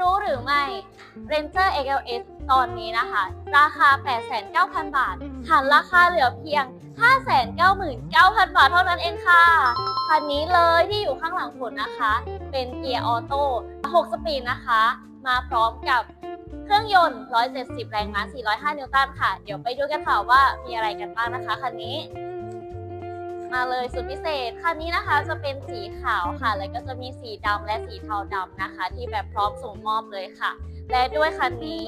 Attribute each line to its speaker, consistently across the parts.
Speaker 1: รู้หรือไม่ Ranger XLS ตอนนี้นะคะ ราคา 89,000 บาทหันราคาเหลือเพียง 599,000 บาทเท่านั้นเองค่ะ คันนี้เลยที่อยู่ข้างหลังฝนนะคะ เป็นเกียร์ออโต้ 6 สปีดนะคะ มาพร้อมกับเครื่องยนต์ 170 แรงม้า 405 นิวตันค่ะ เดี๋ยวไปดูกันค่ะว่ามีอะไรกันบ้างนะคะคันนี้ มาเลยสุดพิเศษคันนี้นะคะจะเป็นสีขาวค่ะ แล้วก็จะมีสีดำและสีเทาดำนะคะ ที่แบบพร้อมส่งมอบเลยค่ะ และด้วยคันนี้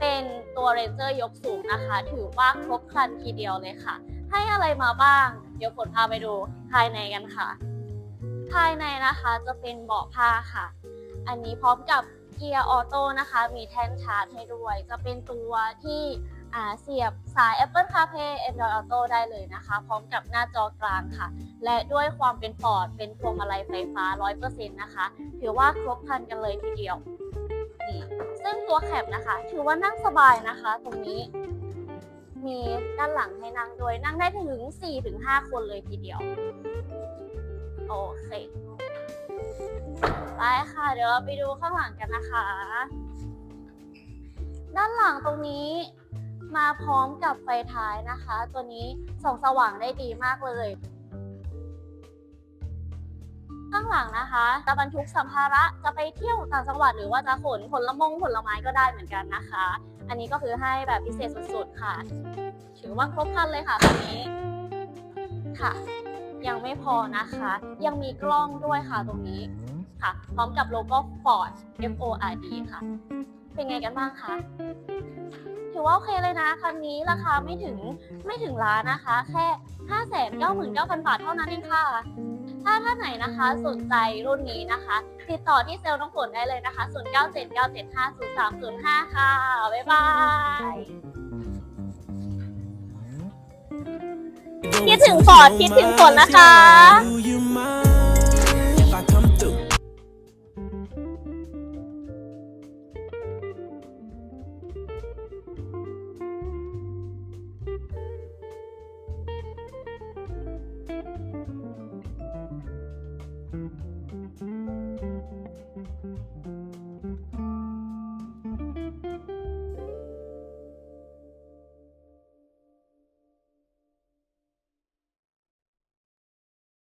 Speaker 1: เป็นตัวเรนเจอร์ยกสูงนะคะ ถือว่าครบครันทีเดียวเลยค่ะ ให้อะไรมาบ้าง เดี๋ยวฝนพาไปดูภายในกันค่ะ ภายในนะคะจะเป็นเบาะผ้าค่ะ อันนี้พร้อมกับเกียร์ออโต้นะคะ มีแท่นชาร์จให้ด้วย จะเป็นตัวที่ เสียบสาย Apple CarPlay Android Auto ได้เลยนะคะ พร้อมกับหน้าจอกลางค่ะ และด้วยความเป็นฟอร์ดเป็นพวงมาลัยไฟฟ้า 100%นะคะ ถือว่าครบครันกันเลยทีเดียวนี่ซึ่งตัวแคปนะคะ ถือว่านั่งสบายนะคะ ตรงนี้ มีด้านหลังให้นั่งด้วยนั่งได้ถึง 4-5 คนเลยทีเดียว โอเคไปค่ะ เดี๋ยวเราไปดูข้างหลังกันนะคะ ด้านหลังตรงนี้ มาพร้อมกับไฟท้ายนะคะ ตัวนี้ส่องสว่างได้ดีมากเลย ข้างหลังนะคะ จะบรรทุกสัมภาระจะไปเที่ยวต่างจังหวัดหรือว่าจะขนผลมงผลไม้ก็ได้เหมือนกันนะคะ อันนี้ก็คือให้แบบพิเศษสุดๆค่ะ ถือว่าครบครันเลยค่ะคันนี้ค่ะ ยังไม่พอนะคะ ยังมีกล้องด้วยค่ะตรงนี้ค่ะ พร้อมกับโลโก้ Ford F O R D ค่ะ เป็นไงกันบ้างคะถือว่าโอเคเลยนะคันนี้ราคาไม่ถึงไม่ถึงล้านนะคะ แค่ 599,000 บาทเท่านั้นเองค่ะ ถ้าท่านไหนนะคะสนใจรุ่นนี้นะคะ ติดต่อที่เซลล์น้องฝนได้เลยนะคะ 0979750305 ค่ะ บ๊ายบายคิดถึงฟอดคิดถึงฝนนะคะ Thank you.